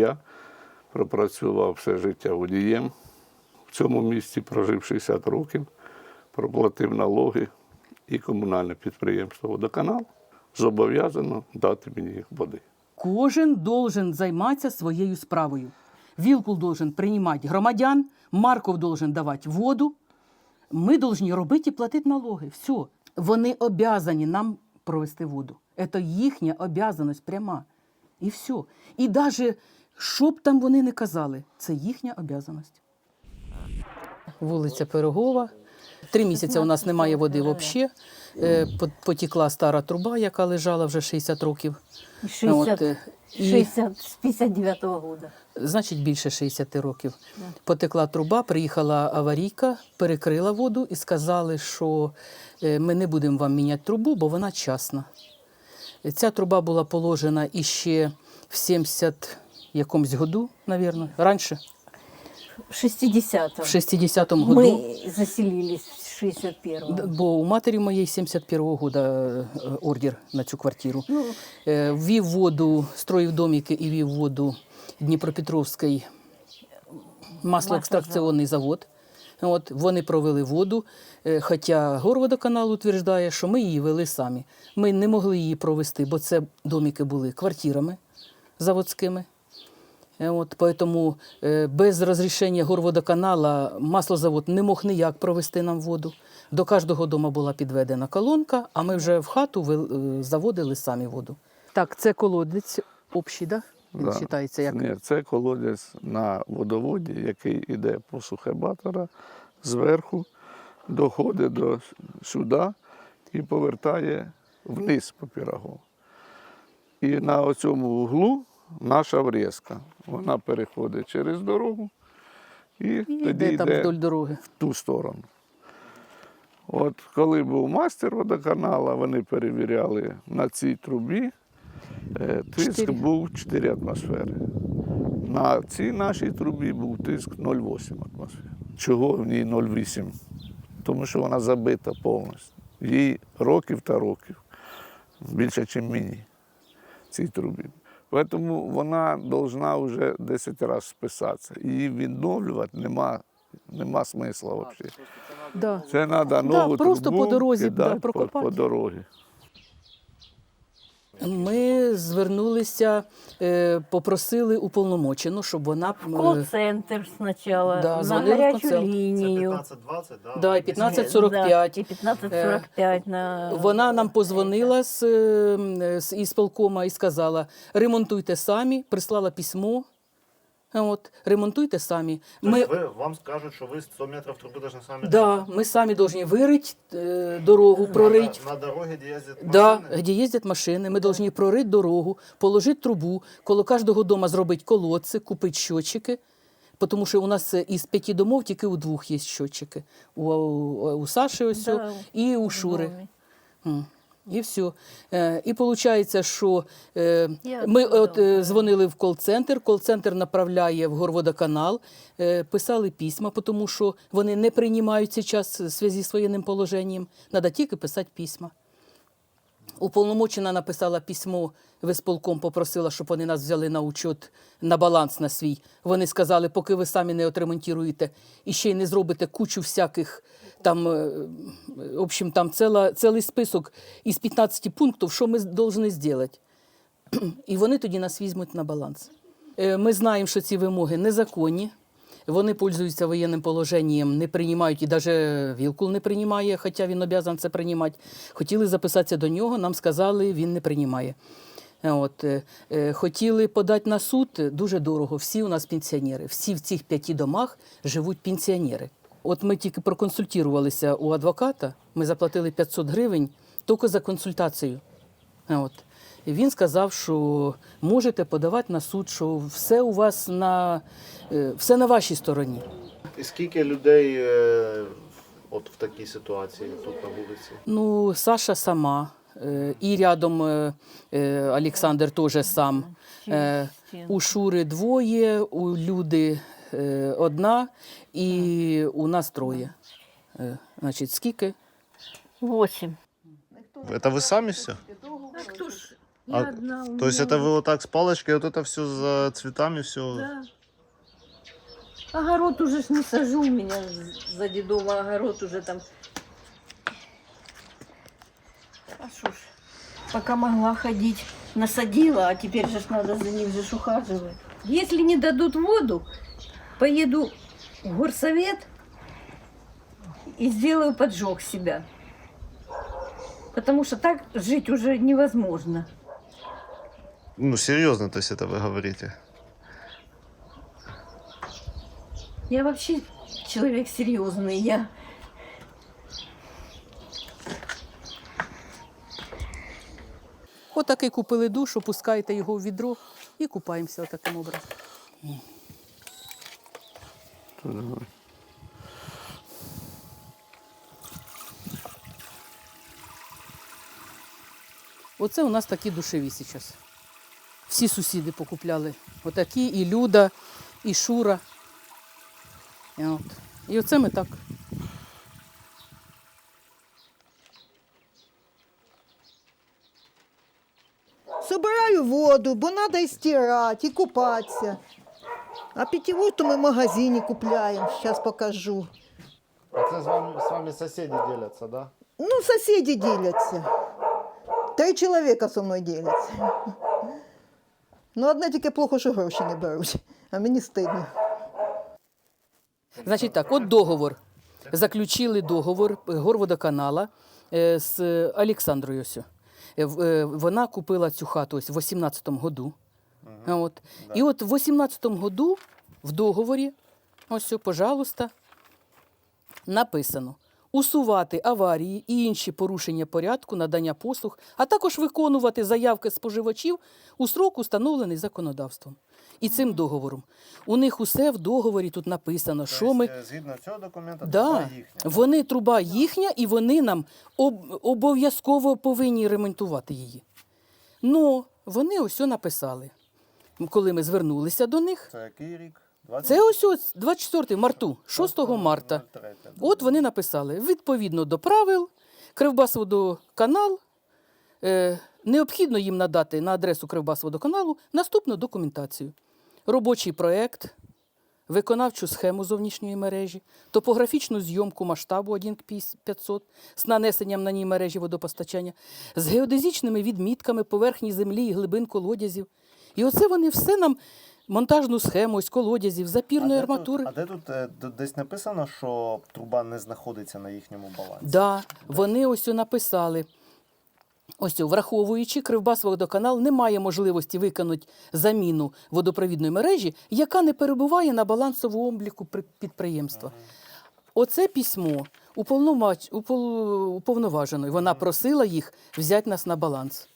я пропрацював все життя водієм. В цьому місті прожив 60 років, проплатив налоги і комунальне підприємство Водоканал зобов'язано дати мені води. Кожен должен займатися своєю справою. Вілкул должен приймати громадян, Марков должен давати воду. Ми должні робити і платити налоги. Все. Вони обязані нам провести воду. Це їхня обязаність пряма. І все. І навіть, що б там вони не казали, це їхня обязаність. Вулиця Пирогова. Три місяці у нас немає води взагалі. Потекла стара труба, яка лежала вже 60 років. 60, От, е, і- 60 с 59 года. Значить, більше 60 років. Потекла труба, приїхала аварійка, перекрила воду і сказали, що е, ми не будемо вам міняти трубу, бо вона частна. Ця труба була положена іще в 70 якомусь году, мабуть, раніше, В 60 в 60-му году. Мы заселились в 61-м. Д- Бо у матері моєї 71-го года е, ордер на цю квартиру. Ну, Е, Ввів воду, строїв домики і вів воду Дніпропетровський маслоекстракційний завод. От, вони провели воду, е, хоча горводоканал утверждає, що ми її вели самі. Ми не могли її провести, бо це домики були квартирами заводськими. Е, От, поэтому е, без розрішення горводоканала маслозавод не мог ніяк провести нам воду. До кожного дому була підведена колонка, а ми вже в хату е, заводили самі воду. Так, це колодець общий, да? Він Да. вважається як Ні, це колодязь на водоводі, який йде по Сухебатора зверху, доходить до сюди і повертає вниз по пірогу. І на цьому углу наша врізка. Вона переходить через дорогу і, і тоді йде там йде вдоль дороги. в ту сторону. От коли був мастер водоканала, вони перевіряли на цій трубі, е, тиск Чотири. був 4 атмосфери. На цій нашій трубі був тиск 0,8 атмосфер. Чого в ній 0,8? Тому що вона забита повністю. Їй років та років. Більше, ніж мені цій трубі. Тому вона повинна вже 10 разів списатися. Її відновлювати нема, нема смисла взагалі. Да. Це треба нову просто трубу по дорозі, кидати да, по, по дорозі. Ми звернулися, е, попросили уповномочену, щоб вона е, колл-центр спочатку, да, на гарячу лінію. Це 15-20, да? Да, і 1545. Да, и 1545 на... Вона нам позвонила з, з із полкома і сказала: ремонтуйте самі, прислала письмо. От, ремонтуйте самі. Ми... Ми, Ви, вам скажуть, що ви 100 метрів труби должны самі да, ми самі повинні вирити е, дорогу, прорити. На, на дорогі, де їздять Да, машини? їздять машини, ми повинні прорити дорогу, положити трубу, коло кожного дома зробити колодці, купити щотчики. Тому що у нас із п'яти домов тільки у двох є щотчики. У, у, у Саші ось Да, і у Шури. домі. І все. І виходить, що е, ми от, е, дзвонили в кол-центр, кол-центр направляє в Горводоканал, е, писали письма, тому що вони не приймають зараз в зв'язку з воєнним положенням. Треба тільки писати письма. Уповномочена написала письмо в ісполком, попросила, щоб вони нас взяли на учет, на баланс на свій. Вони сказали, поки ви самі не отремонтуєте і ще й не зробите кучу всяких там, е, в общем, там ціла, цілий список із 15 пунктів, що ми повинні зробити. І вони тоді нас візьмуть на баланс. Е, Ми знаємо, що ці вимоги незаконні. Вони пользуються воєнним положенням, не приймають, і навіть Вілкул не приймає, хоча він обязан це приймати. Хотіли записатися до нього, нам сказали, він не приймає. От, е, е, хотіли подати на суд дуже дорого. Всі у нас пенсіонери. Всі в цих п'яти домах живуть пенсіонери. От ми тільки проконсультувалися у адвоката, ми заплатили 500 гривень тільки за консультацію. От. І він сказав, що можете подавати на суд, що все у вас на е, все на вашій стороні. І скільки людей е, от в такій ситуації тут на вулиці? Ну, Саша сама, е, і рядом Олександр теж сам. У Шури двоє, у Люди одна, і у нас троє. Значить, скільки? Восемь. Це ви самі все? А кто ж Я А, одна, у То есть меня это вы вот так с палочкой, вот это все за цветами, все. Да. Огород уже ж не сажу, у меня за дедово огород уже там. А что ж, пока могла ходить, насадила, а теперь же ж надо за ним же ж ухаживать. Если не дадут воду, поеду в горсовет и сделаю поджог себя. Потому что так жить уже невозможно. Ну, серьезно, то есть это вы говорите. Я вообще человек серьезный. Я Отакий купили душ, опускаєте його в відро і купаємося отаким образом. Оце у нас такі душеві зараз. Всі сусіди покупляли. Отакі, і Люда, і Шура. І, от. і оце ми так. Собираю воду, бо треба і стирати, і купатися. А питьевую то ми в магазині купляємо, зараз покажу. А це з вами, з вами сусіди діляться, да? Ну, сусіди діляться. Три чоловіка зі мною діляться. Ну, одне тільки плохо, що гроші не беруть, а мені стидно. Значить так, от договор. Заключили договор Горводоканала е, з Олександрою. Е, е, Вона купила цю хату ось в 18-му году. От. І от в 18-му году в договорі, ось, пожалуйста, написано. Усувати аварії і інші порушення порядку надання послуг, а також виконувати заявки споживачів у срок, установлений законодавством. І цим договором. У них усе в договорі тут написано, що ми. Згідно цього документа, Да, вони труба їхня, і вони нам об, обов'язково повинні ремонтувати її. Ну, вони ось написали. Коли ми звернулися до них, Це який рік? Це ось ось 24 марту, 6 марта. От вони написали: відповідно до правил, Кривбасводоканал, е, необхідно їм надати на адресу Кривбасводоканалу наступну документацію: робочий проект, виконавчу схему зовнішньої мережі, топографічну зйомку масштабу 1 к 500 з нанесенням на ній мережі водопостачання, з геодезичними відмітками поверхні землі і глибин колодязів. І оце вони все нам монтажну схему із колодязів, запірної арматури. а де тут е, десь написано, що труба не знаходиться на їхньому балансі? Да, вони ось написали. Ось, враховуючи, Кривбасводоканал не має можливості виконати заміну водопровідної мережі, яка не перебуває на балансовому обліку підприємства. Оце письмо уповноваженої. Вона просила їх взяти нас на баланс.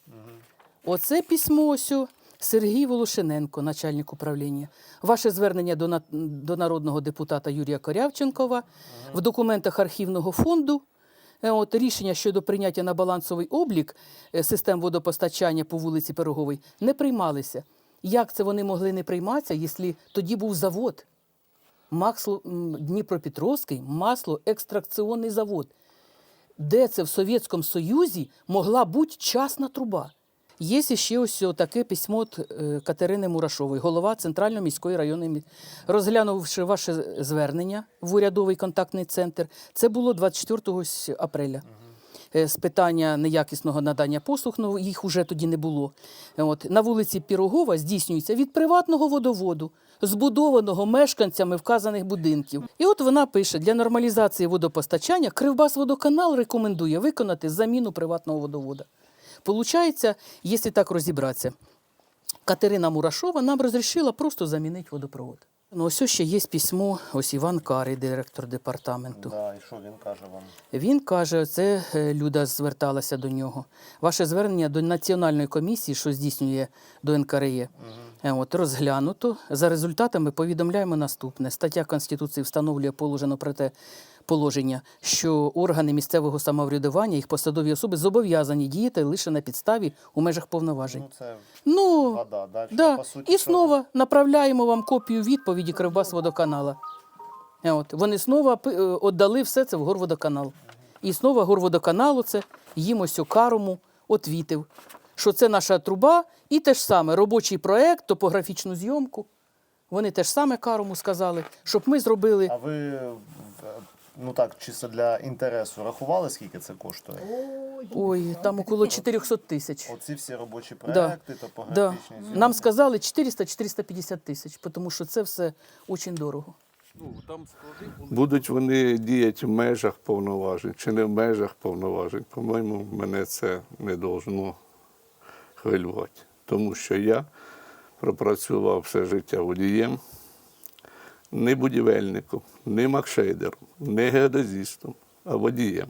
Оце письмо ось Сергій Волошиненко, начальник управління. Ваше звернення до, на- до народного депутата Юрія Корявченкова в документах архівного фонду. е, От, рішення щодо прийняття на балансовий облік е, систем водопостачання по вулиці Пироговій не приймалися. Як це вони могли не прийматися, якщо тоді був завод? Максло, Дніпропетровський маслоекстракційний завод. Де це в Совєтському Союзі могла бути частна труба? Є ще ось таке письмо від е, Катерини Мурашової, голова Центральної міської районної розглянувши ваше звернення в урядовий контактний центр. Це було 24 ось апреля. Е, З питання неякісного надання послуг, ну їх уже тоді не було. От на вулиці Пірогова здійснюється від приватного водоводу, збудованого мешканцями вказаних будинків. І от вона пише: для нормалізації водопостачання Кривбасводоканал рекомендує виконати заміну приватного водовода. Получається, якщо так розібратися, Катерина Мурашова нам розрішила просто замінити водопровод. Ну, ось ще є письмо, ось Іван Карий, директор департаменту. Да, і що він каже вам? Він каже, це е, Люда зверталася до нього. Ваше звернення до національної комісії, що здійснює до НКРЄ, е, от, розглянуто. За результатами повідомляємо наступне. Стаття Конституції встановлює положено про те положення, що органи місцевого самоврядування, їх посадові особи зобов'язані діяти лише на підставі у межах повноважень. Ну, це Ну, вода. Далі, Да. по суті, І що- знову направляємо вам копію відповіді Кривбасводоканала. Е, От. Вони знову віддали все це в Горводоканал. І знову Горводоканалу це їм ось о карому отвітив. що це наша труба, і те ж саме робочий проект, топографічну зйомку. Вони те ж саме Карому сказали, щоб ми зробили. А ви ну так, чисто для інтересу рахували, скільки це коштує? Ой, там около 400 тисяч. Оці всі робочі Да. проекти, Да. топографічні зйомки. Нам сказали 400-450 тисяч, тому що це все дуже дорого. Будуть вони діяти в межах повноважень чи не в межах повноважень. По-моєму, мене це не должно хвилювати. Тому що я пропрацював все життя водієм, не будівельником, не макшейдером, не геодезістом, а водієм.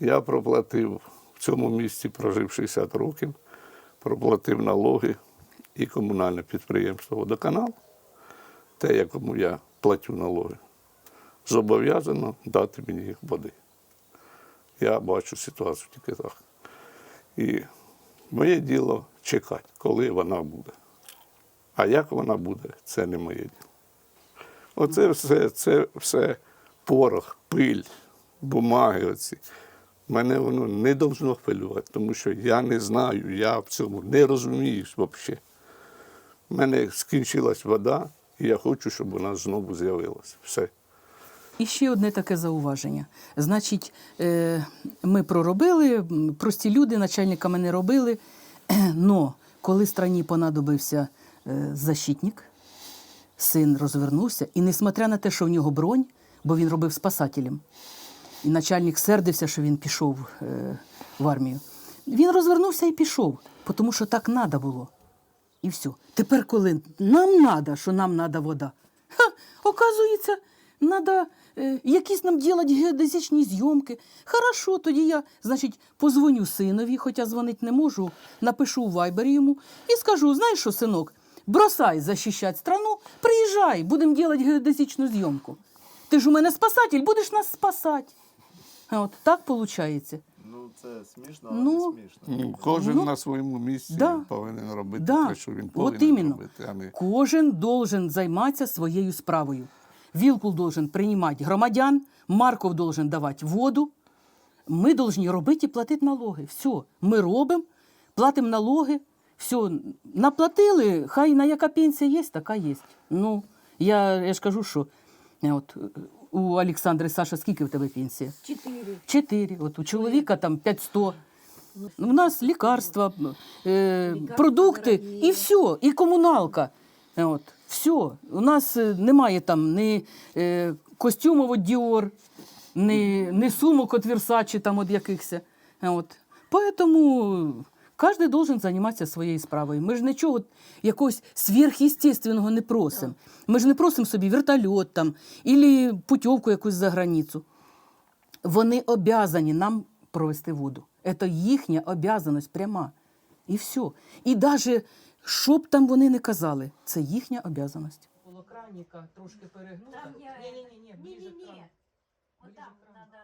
Я проплатив в цьому місті, прожив 60 років, проплатив налоги і комунальне підприємство Водоканал, те, якому я платю налоги, зобов'язано дати мені води. Я бачу ситуацію тільки так. І моє діло чекати, коли вона буде. А як вона буде, це не моє діло. Оце все, це все порох, пиль, бумаги оці. Мене воно не должно хвилювати, тому що я не знаю, я в цьому не розумію взагалі. У мене скінчилась вода, і я хочу, щоб вона знову з'явилася. Все. І ще одне таке зауваження. Значить, е, ми проробили, прості люди, начальниками не робили. Но коли страні понадобився е, защитник, син розвернувся, і несмотря на те, що в нього бронь, бо він робив спасателем, і начальник сердився, що він пішов е, в армію. Він розвернувся і пішов, тому що так треба було. І все. Тепер, коли нам треба, що нам треба вода, ха, оказується, треба е, якісь нам робити геодезичні зйомки. Хорошо, тоді я, значить, позвоню синові, хоча дзвонити не можу, напишу у вайбері йому і скажу: знаєш що, синок, бросай захищати страну, приїжджай, будемо робити геодезичну зйомку. Ти ж у мене спасатель, будеш нас спасати. От так виходить. Ну, це смішно, але не Ну, смішно. Ну, Кожен Ну, на своєму місці да. повинен робити Да. те, що він От повинен іменно. робити, а не Кожен должен займатися своєю справою. Вілкул должен приймати громадян, Марков должен давати воду. Ми должні робити і платити налоги. Все, ми робимо, платимо налоги. Все, наплатили, хай на яка пенсія є, така є. Ну, я, я ж кажу, що е, от, у Олександри Саша, скільки в тебе пенсія? Четыре. Чотири. От у чоловіка там 500. У нас лікарства, е, продукти і все, і комуналка. Е, От, все. У нас е, немає там ні е, костюмів від Dior, ні, ні сумок від Versace там от якихось. Е, От. Поэтому кожен должен займатися своєю справою. Ми ж нічого якогось сверхъестественного не просимо. Ми ж не просимо собі вертольот там, або путівку якусь за границю. Вони обязані нам провести воду. Це їхня обязаність пряма. І все. І навіть, що б там вони не казали, це їхня обов'язаність. Було краніка трошки перегнута. ні, ні, біжені ні. так надо